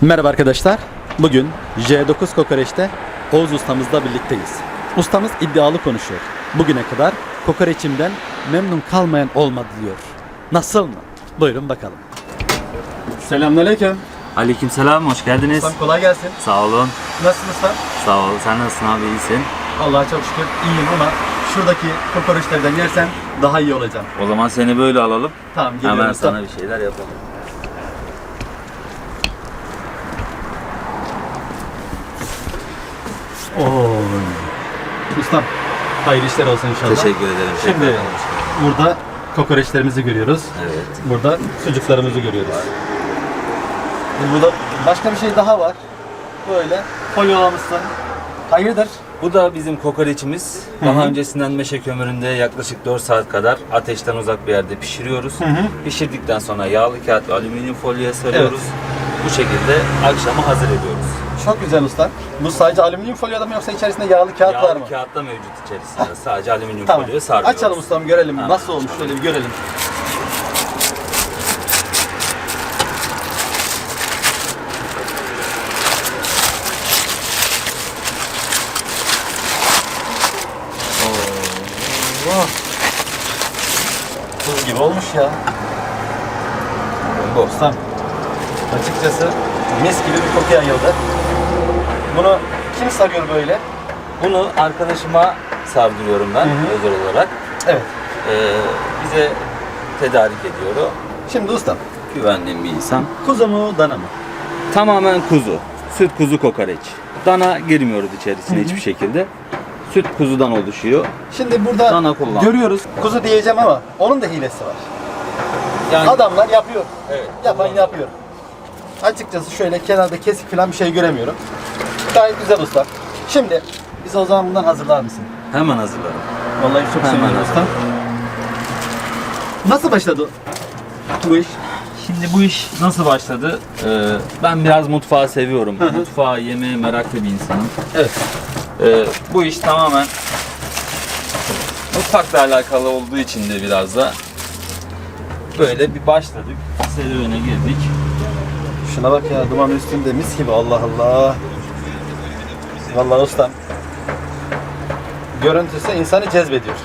Merhaba arkadaşlar. Bugün J9 Kokoreç'te Oğuz ustamızla birlikteyiz. Ustamız iddialı konuşuyor. Bugüne kadar kokoreçimden memnun kalmayan olmadı diyor. Nasıl mı? Buyurun bakalım. Selamünaleyküm. Aleykümselam, hoş geldiniz. Ustam kolay gelsin. Sağ olun. Nasılsın ustam? Sağ ol. Sen nasılsın abi, iyisin? Allah'a çok şükür iyiyim ama şuradaki kokoreçlerden yersen daha iyi olacağım. O zaman seni böyle alalım. Tamam geliyorum Hemen ustam. sana bir şeyler yapalım. Oo. Ustam hayırlı işler olsun inşallah. Teşekkür ederim. Şimdi Tekrardan hoş geldin. burada kokoreçlerimizi görüyoruz. Evet. Burada sucuklarımızı görüyoruz. Burada başka bir şey daha var. Böyle folyolamışsın. Hayırdır? Bu da bizim kokoreçimiz. Daha öncesinden meşe kömüründe yaklaşık 4 saat kadar ateşten uzak bir yerde pişiriyoruz. Pişirdikten sonra yağlı kağıt ve alüminyum folyoya sarıyoruz. Bu şekilde akşama hazır ediyoruz. Çok güzel usta. Bu sadece alüminyum folyoda mı yoksa içerisinde yağlı kağıt var Yağlı mı? kağıt da mevcut içerisinde. Sadece alüminyum Tamam. folyoya sarıyoruz. Açalım ustam görelim Tamam. nasıl olmuş şöyle bir görelim. Oo. Tuz gibi olmuş ya. Bu ustam. Açıkçası mis gibi bir koku yayıldı. Bunu kim sarıyor böyle? Bunu arkadaşıma sardırıyorum ben Hı hı. özel olarak. Evet. Ee, bize tedarik ediyor o. Şimdi ustam. Güvendiğim bir insan. Kuzu mu dana mı? Tamamen kuzu. Süt kuzu kokoreç. Dana girmiyoruz içerisine hiçbir şekilde. Süt kuzudan oluşuyor. Şimdi burada Dana kullan. görüyoruz. Kuzu diyeceğim ama onun da hilesi var. Yani Adamlar yapıyor. evet. Yapan yapıyor. Açıkçası şöyle kenarda kesik falan bir şey göremiyorum. Gayet güzel usta. Şimdi biz o zaman bundan hazırlar mısın? Hemen hazırlarım. Vallahi çok Hemen seviyorum usta. Nasıl başladı bu iş? Şimdi bu iş nasıl başladı? Ee, ben biraz mutfağı seviyorum. Hı hı. Mutfağı, yemeğe meraklı bir insanım. Evet. Ee, bu iş tamamen mutfakla alakalı olduğu için de biraz da böyle bir başladık. Serüvene girdik. Şuna bak ya duman üstünde mis gibi Allah Allah. Vallahi ustam. Görüntüsü insanı cezbediyor.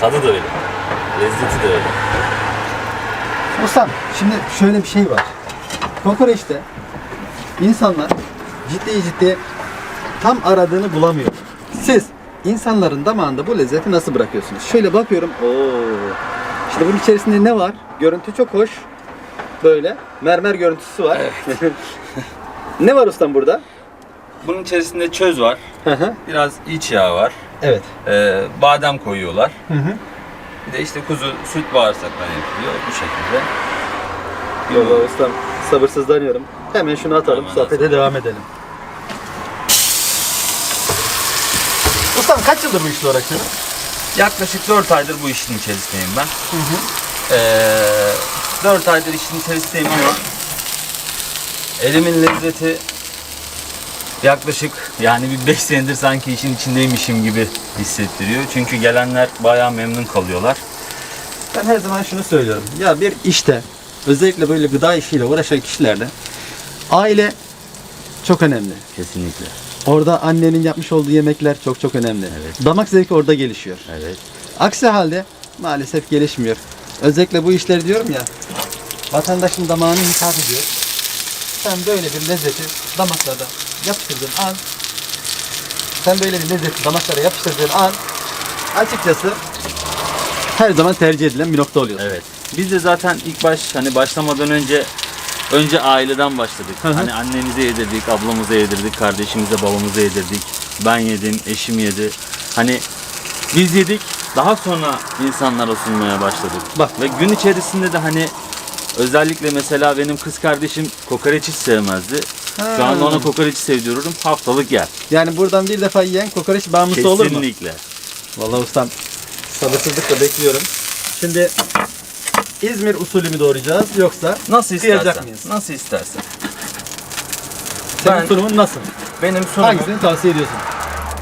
Tadı da öyle. Lezzeti de öyle. Ustam şimdi şöyle bir şey var. Kokoreçte insanlar ciddi ciddi tam aradığını bulamıyor. Siz insanların damağında bu lezzeti nasıl bırakıyorsunuz? Şöyle bakıyorum. Oo. İşte bunun içerisinde ne var? Görüntü çok hoş. Böyle mermer görüntüsü var. ne var ustam burada? Bunun içerisinde çöz var. Hı hı. Biraz iç yağ var. evet. Ee, badem koyuyorlar. Hı hı. Bir de işte kuzu süt bağırsaktan yapılıyor bu şekilde. Vallahi ustam sabırsızlanıyorum. Hemen şunu atalım, Hemen sohbete devam edelim. Ustam kaç yıldır bu işle uğraşıyorsun? Yaklaşık 4 aydır bu işin içerisindeyim ben. Ee, 4 aydır işin içerisindeyim ama elimin lezzeti yaklaşık yani bir 5 senedir sanki işin içindeymişim gibi hissettiriyor. Çünkü gelenler bayağı memnun kalıyorlar. Ben her zaman şunu söylüyorum. Ya bir işte özellikle böyle gıda işiyle uğraşan kişilerde aile çok önemli. Kesinlikle. Orada annenin yapmış olduğu yemekler çok çok önemli. Evet. Damak zevki orada gelişiyor. Evet. Aksi halde maalesef gelişmiyor. Özellikle bu işleri diyorum ya vatandaşın damağını hitap ediyor. Sen böyle bir lezzeti damaklarda yapıştırdığın an sen böyle bir lezzeti damaklara yapıştırdığın an açıkçası her zaman tercih edilen bir nokta oluyor. Evet. Biz de zaten ilk baş hani başlamadan önce önce aileden başladık. Hı hı. Hani annemize yedirdik, ablamıza yedirdik, kardeşimize, babamıza yedirdik. Ben yedim, eşim yedi. Hani biz yedik, daha sonra insanlara sunmaya başladık. Bak. Ve gün içerisinde de hani özellikle mesela benim kız kardeşim kokoreç hiç sevmezdi. Şu anda ona kokoreç sevdiriyorum. Haftalık yer. Yani buradan bir defa yiyen kokoreç bağımlısı olur mu? Kesinlikle. Vallahi ustam sabırsızlıkla bekliyorum. Şimdi İzmir usulü mü doğrayacağız yoksa Nasıl Kıyacak istersen. mıyız? Nasıl istersen. senin Ben- sunumun nasıl? Benim sunumum Hangisini tavsiye ediyorsun?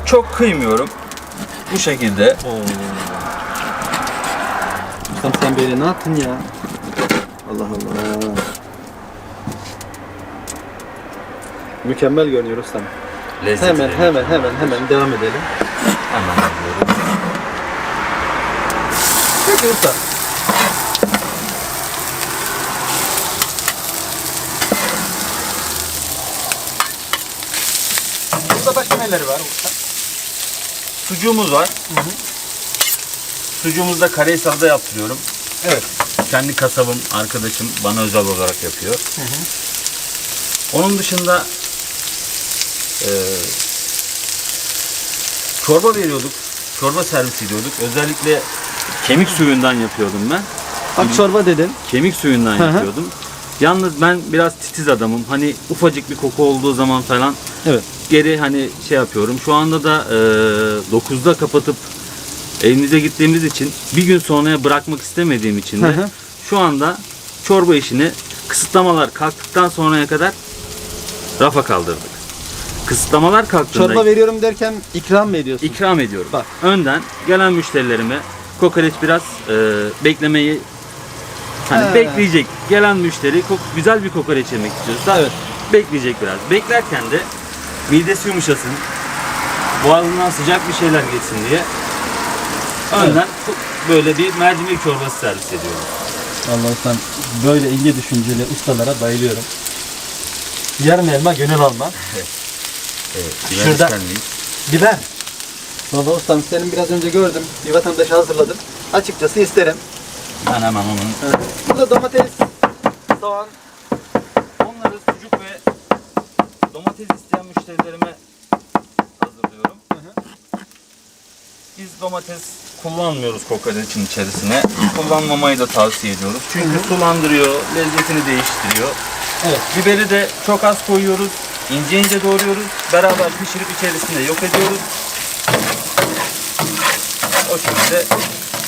çok kıymıyorum. Bu şekilde Ustam sen böyle ne yaptın ya? Allah Allah. Mükemmel görünüyor ustam. Lezzeti Hemen hemen hemen hemen devam edelim. Hemen alıyoruz. Peki usta. Burada başka neleri var usta? Sucuğumuz var. Sucuğumuzu da Karahisar'da yaptırıyorum. Evet. Kendi kasabım, arkadaşım bana özel olarak yapıyor. Onun dışında eee çorba veriyorduk. Çorba servis ediyorduk. Özellikle kemik suyundan yapıyordum ben. Bak çorba dedin. Kemik suyundan Hı hı. yapıyordum. Yalnız ben biraz titiz adamım. Hani ufacık bir koku olduğu zaman falan Evet. geri hani şey yapıyorum. Şu anda da eee 9'da kapatıp evimize gittiğimiz için bir gün sonraya bırakmak istemediğim için de şu anda çorba işini kısıtlamalar kalktıktan sonraya kadar rafa kaldırdık. Kısıtlamalar kalktığında Çorba veriyorum derken ikram mı ediyorsun? ikram ediyorum. Bak. Önden gelen müşterilerime kokoreç biraz eee, beklemeyi hani He. bekleyecek. Gelen müşteri kok- güzel bir kokoreç yemek istiyorsa Evet. bekleyecek biraz. Beklerken de midesi yumuşasın. Boğazından sıcak bir şeyler geçsin diye önden böyle bir mercimek çorbası servis ediyorum. Allah ustam böyle ince düşünceli ustalara bayılıyorum. Yarım elma gönül alma. Evet, Şurada- ister miyiz? Biber. Valla ustam senin biraz önce gördüm. Bir vatandaşı hazırladım. Açıkçası isterim. Ben hemen onun Burada domates, soğan. onları sucuk ve domates isteyen müşterilerime hazırlıyorum. Biz domates kullanmıyoruz kokoreçin içerisine. Kullanmamayı da tavsiye ediyoruz. Çünkü sulandırıyor, lezzetini değiştiriyor. Evet. Biberi de çok az koyuyoruz. ince ince doğruyoruz. Beraber pişirip içerisinde yok ediyoruz. O şekilde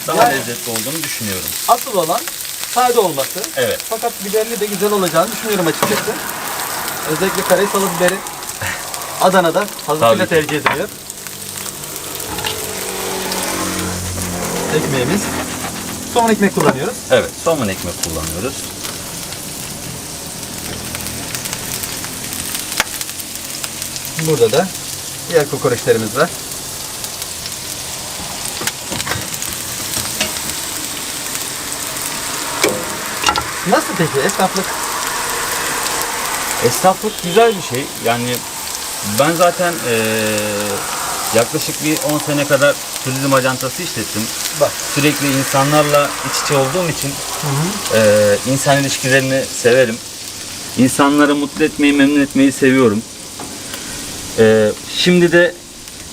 daha Yani- lezzetli olduğunu düşünüyorum. Asıl olan sade olması. Evet. Fakat biberli de güzel olacağını düşünüyorum açıkçası. Özellikle Karahisalı biberi Adana'da fazlasıyla tercih ediliyor. Ekmeğimiz. Soğan ekmek kullanıyoruz. Evet, somun ekmek kullanıyoruz. Burada da diğer kokoreçlerimiz var. Nasıl peki esnaflık? Esnaflık güzel bir şey. Yani ben zaten eee, yaklaşık bir 10 sene kadar turizm ajantası işlettim. Bak. Sürekli insanlarla iç içe olduğum için eee, insan ilişkilerini severim. İnsanları mutlu etmeyi, memnun etmeyi seviyorum. Eee, şimdi de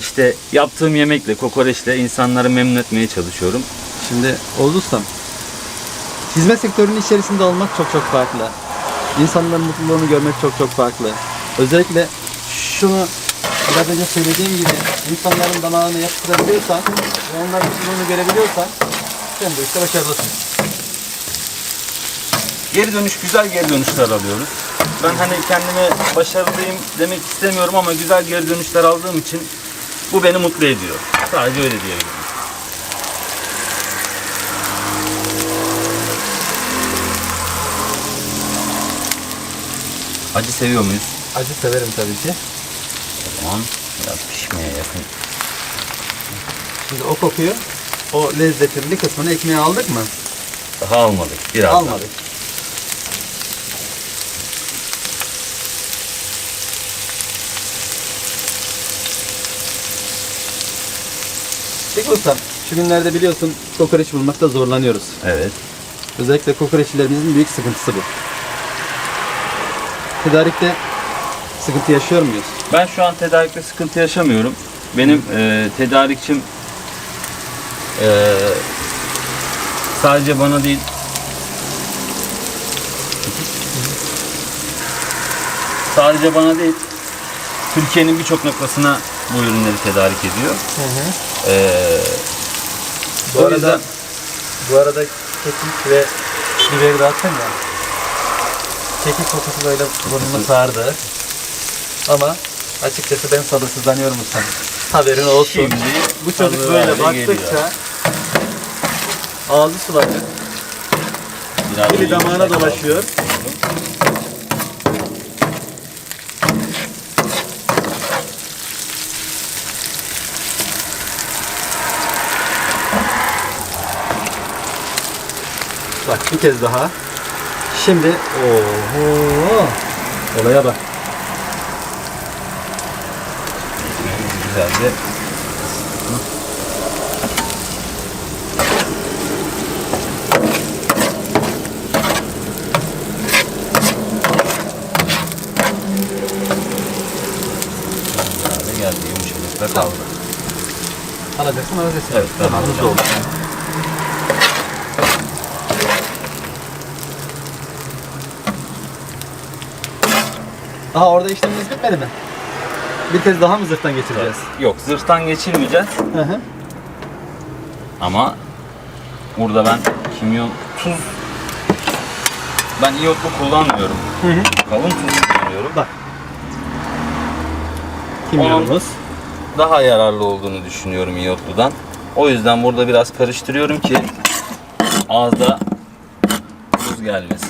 işte yaptığım yemekle, kokoreçle insanları memnun etmeye çalışıyorum. Şimdi Oğuz Ustam, hizmet sektörünün içerisinde olmak çok çok farklı. İnsanların mutluluğunu görmek çok çok farklı. Özellikle şunu biraz önce söylediğim gibi insanların damağını yaptırabiliyorsan ve onların mutluluğunu görebiliyorsan sen bu işte başarılısın. Geri dönüş güzel geri dönüşler alıyoruz. Ben hani kendime başarılıyım demek istemiyorum ama güzel geri dönüşler aldığım için bu beni mutlu ediyor. Sadece öyle diyebilirim. Acı seviyor muyuz? Acı severim tabii ki. O zaman biraz pişmeye yakın. Şimdi o kokuyu, o lezzetin bir kısmını ekmeğe aldık mı? Daha almadık. Biraz Almadık. Peki ustam, şu günlerde biliyorsun kokoreç bulmakta zorlanıyoruz. Evet. Özellikle kokoreççilerimizin büyük sıkıntısı bu. Tedarikte sıkıntı yaşıyor muyuz? Ben şu an tedarikte sıkıntı yaşamıyorum. Benim e, tedarikçim e, sadece bana değil sadece bana değil Türkiye'nin birçok noktasına bu ürünleri tedarik ediyor. E, Bu o arada yüzden bu arada kekik ve biberi dağıttın ya. Kekik kokusu böyle burnumu sardı. Ama açıkçası ben sabırsızlanıyorum ustam. Haberin olsun. Şimdi bu çocuk hazır böyle hale baktıkça geliyor. ağzı sulanıyor. Biraz Dili damağına dolaşıyor. Bak bir kez daha. Şimdi oho olaya bak. Güzelce Güzel geldi yumuşacık da kaldı. Alacaksın alacaksın. Evet, tamam. alacağım. oldu. Aha orada işlemimiz bitmedi mi? Bir kez daha mı zırhtan geçireceğiz? Yok zırhtan geçirmeyeceğiz Hı hı. ama burada ben kimyon tuz ben iyotlu kullanmıyorum. Hı hı. Kalın tuz kullanıyorum. Bak. Kimyonumuz. Daha yararlı olduğunu düşünüyorum iyotludan. O yüzden burada biraz karıştırıyorum ki ağızda tuz gelmesin.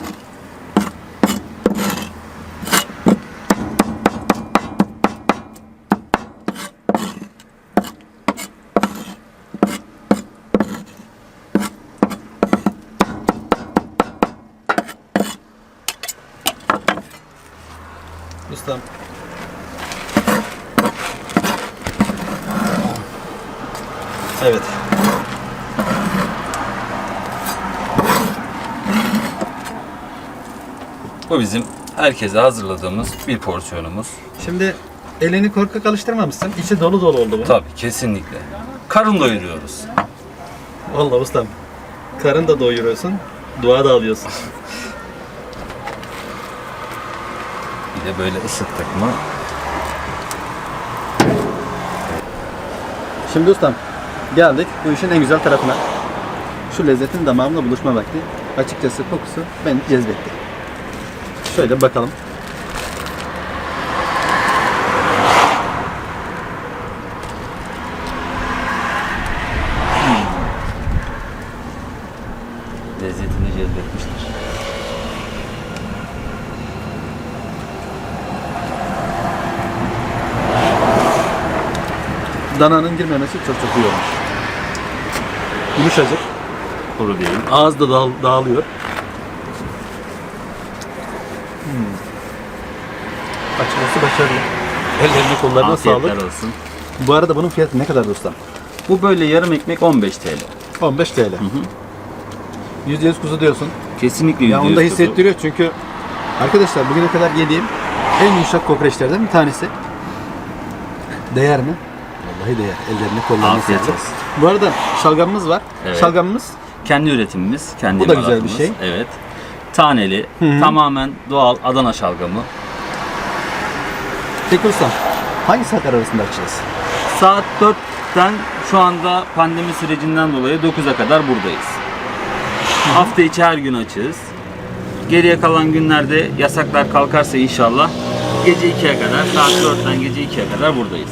Ustam. Evet. Bu bizim herkese hazırladığımız bir porsiyonumuz. Şimdi elini korkak alıştırmamışsın. İçi dolu dolu oldu bu. Tabii kesinlikle. Karın doyuruyoruz. Vallahi ustam. Karın da doyuruyorsun. Dua da alıyorsun. Bir de böyle ısıttık mı Şimdi ustam geldik bu işin en güzel tarafına. Şu lezzetin damağımla buluşma vakti. Açıkçası kokusu beni cezbetti. Şöyle bakalım. lezzetini cezbetmiştir. Dananın girmemesi çok çok iyi olmuş. Yumuşacık. Kuru diyelim. Ağızda dağıl- dağılıyor. Hmm. Açması başarılı. Ellerine kollarına Afiyetler sağlık. olsun. Bu arada bunun fiyatı ne kadar ustam? Bu böyle yarım ekmek 15 TL. 15 TL. %100 kuzu diyorsun. Kesinlikle Ya onu da yüzde yüz kuzu. hissettiriyor çünkü arkadaşlar bugüne kadar yediğim en yumuşak kokoreçlerden bir tanesi. Değer mi? Vallahi değer. Ellerine kollarına Afiyet sağlık. olsun. Bu arada şalgamımız var. Evet. Şalgamımız Kendi üretimimiz, kendi Bu da güzel bir imalatımız. şey. Evet. Taneli, Hı tamamen doğal Adana şalgamı. Ustam hangi saatler arasında açacağız? Saat 4'ten şu anda pandemi sürecinden dolayı 9'a kadar buradayız. Hafta içi her gün açığız. Geriye kalan günlerde yasaklar kalkarsa inşallah gece 2'ye kadar, saat 4'ten gece 2'ye kadar buradayız.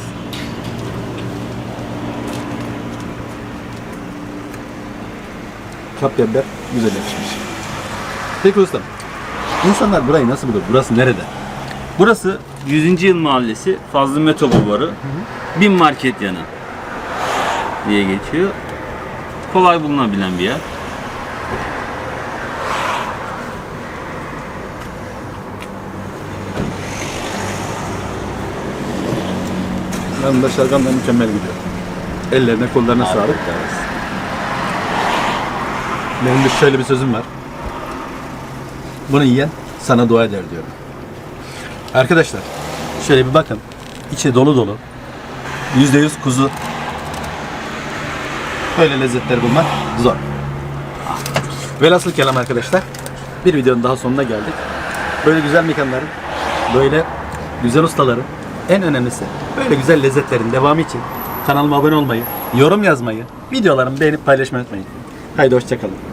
Kapyabiber güzel yakışmış. Peki ustam insanlar burayı nasıl bulur? Burası nerede? Burası 100. Yıl Mahallesi Fazlı Meto Bulvarı. Bin Market yanı diye geçiyor. Kolay bulunabilen bir yer. Yanında şalgam da mükemmel gidiyor. Ellerine kollarına sağlık. Benim de şöyle bir sözüm var. Bunu yiyen sana dua eder diyorum. Arkadaşlar şöyle bir bakın. İçi dolu dolu. %100 kuzu. Böyle lezzetler bulmak zor. Velhasıl kelam arkadaşlar. Bir videonun daha sonuna geldik. Böyle güzel mekanların, böyle güzel ustaların, en önemlisi böyle güzel lezzetlerin devamı için kanalıma abone olmayı, yorum yazmayı, videolarımı beğenip paylaşmayı unutmayın. Haydi hoşçakalın.